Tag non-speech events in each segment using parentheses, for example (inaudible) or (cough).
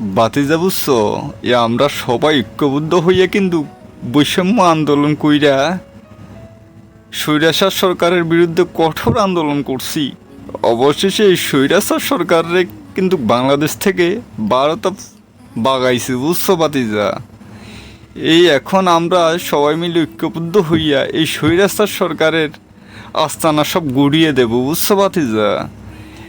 বাতিজা বুঝছ? এ আমরা সবাই ঐক্যবদ্ধ হইয়া কিন্তু বৈষম্য আন্দোলন কইরা স্বৈরাচার সরকারের বিরুদ্ধে কঠোর আন্দোলন করছি। অবশেষে এই স্বৈরাচার সরকারের কিন্তু বাংলাদেশ থেকে ভারত বাগাইছে বুঝছ বাতিজা? এই এখন আমরা সবাই মিলে ঐক্যবদ্ধ হইয়া এই স্বৈরাচার সরকারের আস্তানা সব গুড়িয়ে দেব বুঝছ বাতিজা?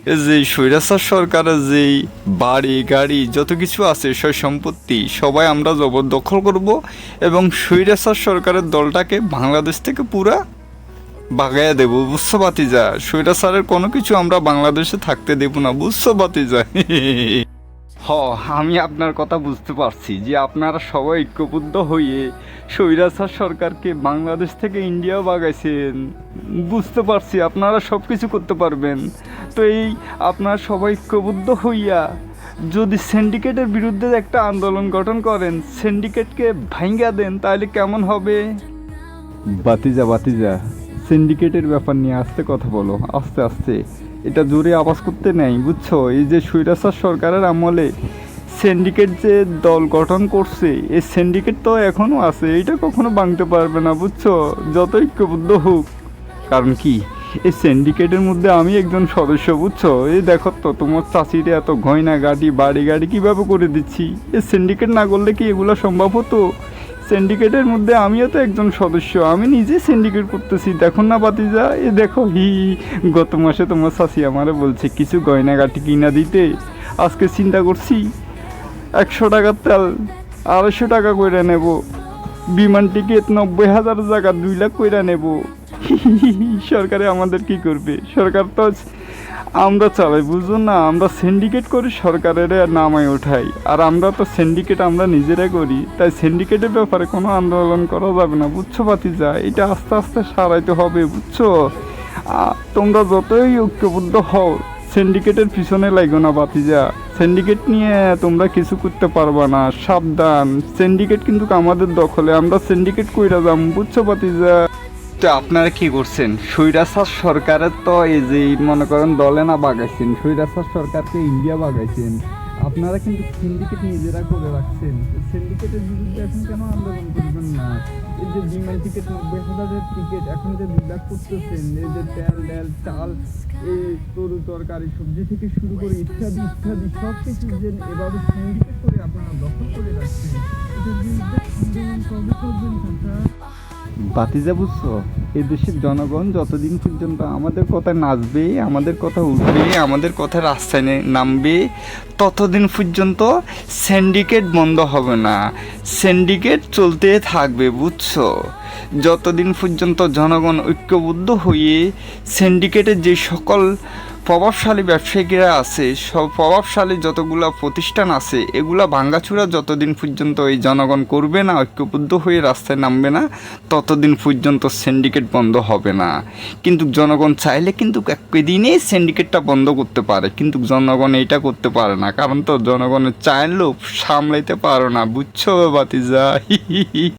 যে স্বৈরাচার সরকারের যেই বাড়ি, গাড়ি, যত কিছু আছে সয় সম্পত্তি সবাই আমরা জবরদখল করব এবং স্বৈরাচার সরকারের দলটাকে বাংলাদেশ থেকে পুরা বাগাইয়া দেব। বুঝছ বাতিজা স্বৈরাচারের কোনো কিছু আমরা বাংলাদেশে থাকতে দেব না। বুঝছ বাতিজা হ, আমি আপনার কথা বুঝতে পারছি যে আপনারা সবাই ঐক্যবদ্ধ হয়ে স্বৈরাচার সরকারকে বাংলাদেশ থেকে ইন্ডিয়া বাগাইছেন। বুঝতে পারছি, আপনারা সব কিছু করতে পারবেন। এই আপনারা সবাই ঐক্যবদ্ধ হইয়া যদি সিন্ডিকেটের বিরুদ্ধে একটা আন্দোলন গঠন করেন সিন্ডিকেটকে ভাঙ্গা দেন তাহলে কেমন হবে? বাতিজা বাতিজা সিন্ডিকেটের ব্যাপার নিয়ে আস্তে কথা বলো আস্তে আস্তে। এটা জোরে আওয়াজ করতে নেই বুঝছ? এই যে স্বৈরাচার সরকারের আমলে সিন্ডিকেট যে দল গঠন করছে এই সিন্ডিকেট তো এখনও আছে এটা কখনো ভাঙতে পারবে না বুঝছ? যত ঐক্যবদ্ধ হোক। কারণ কি? এই সিন্ডিকেটের মধ্যে আমি একজন সদস্য, বুঝছ? এই দেখো তো, তোমার চাষিরে এত গয়না গাড়ি বাড়ি গাড়ি কীভাবে করে দিচ্ছি? এই সিন্ডিকেট না করলে কি এগুলো সম্ভব হতো? সিন্ডিকেটের মধ্যে আমিও তো একজন সদস্য, আমি নিজে সিন্ডিকেট করতেছি। দেখো না বাতিজা এ দেখো, হি গত মাসে তোমার শাশি আমারে বলছে, কিছু গয়নাগাটি কিনা দিতে? আজকে চিন্তা করছি, একশো টাকার তেল, আড়াইশো টাকা কইরা নেব। বিমান টিকিট নব্বই হাজার টাকা দুই লাখ কইরা নেব। সরকারে আমাদের কি করবে? সরকার তো আমরা চালাই বুঝুন না? আমরা সিন্ডিকেট করি সরকারের নামায় ওঠাই আর আমরা তো সিন্ডিকেট আমরা নিজেরা করি। তাই সিন্ডিকেটের ব্যাপারে কোনো আন্দোলন করা যাবে না, বুঝছ বাতিজা এটা আস্তে আস্তে সারাইতে হবে, বুঝছ? তোমরা যতই ঐক্যবদ্ধ হও সিন্ডিকেটের পিছনে লাগো না বাতিজা সিন্ডিকেট নিয়ে তোমরা কিছু করতে পারবা না, সাবধান। সিন্ডিকেট কিন্তু আমাদের দখলে, আমরা সিন্ডিকেট কইরা যাম, বুঝছ বাতিজা তো আপনারা কি করছেন? স্বৈরাচার সরকারের তো এই যে মনে করেন দলে না বাগাইছেন, স্বৈরাচার সরকারকে ইন্ডিয়া বাগাইছেন। আপনারা কিন্তু সিন্ডিকেট নিজেরা করে রাখছেন। সিন্ডিকেটের বিরুদ্ধে এখন কেন আন্দোলন করবেন না? এই যে বিমান টিকিট নব্বই হাজারের টিকিট এখন যে দুই করতেছেন, এই যে তেল, ডাল, চাল, এই তরু তরকারি, সবজি থেকে শুরু করে ইত্যাদি ইত্যাদি, সব কিছু যে এভাবে সিন্ডিকেট করে আপনারা দখল করে রাখছেন, এটার বিরুদ্ধে আন্দোলন কবে করবেন বাতিজা বুঝছ? এই দেশের জনগণ যতদিন পর্যন্ত আমাদের কথা নাচবে, আমাদের কথা উঠবে, আমাদের কথা রাস্তায় নামবে, ততদিন পর্যন্ত সিন্ডিকেট বন্ধ হবে না। সিন্ডিকেট চলতে থাকবে, বুঝছ? যতদিন পর্যন্ত জনগণ ঐক্যবদ্ধ হয়ে সিন্ডিকেটের যে সকল প্রভাবশালী ব্যবসায়িকরা আছে, সব প্রভাবশালী যতগুলা প্রতিষ্ঠান আছে, এগুলা ভাঙ্গাচুরা যতদিন পর্যন্ত এই জনগণ করবে না, ঐক্যবদ্ধ হয়ে রাস্তায় নামবে না, ততদিন পর্যন্ত সিন্ডিকেট বন্ধ হবে না। কিন্তু জনগণ চাইলে কিন্তু একদিনেই সিন্ডিকেটটা বন্ধ করতে পারে, কিন্তু জনগণ এইটা করতে পারে না। কারণ তো জনগণের চাইলেও সামলাইতে পারো না, বুঝছ বাতি বাতিজা (laughs)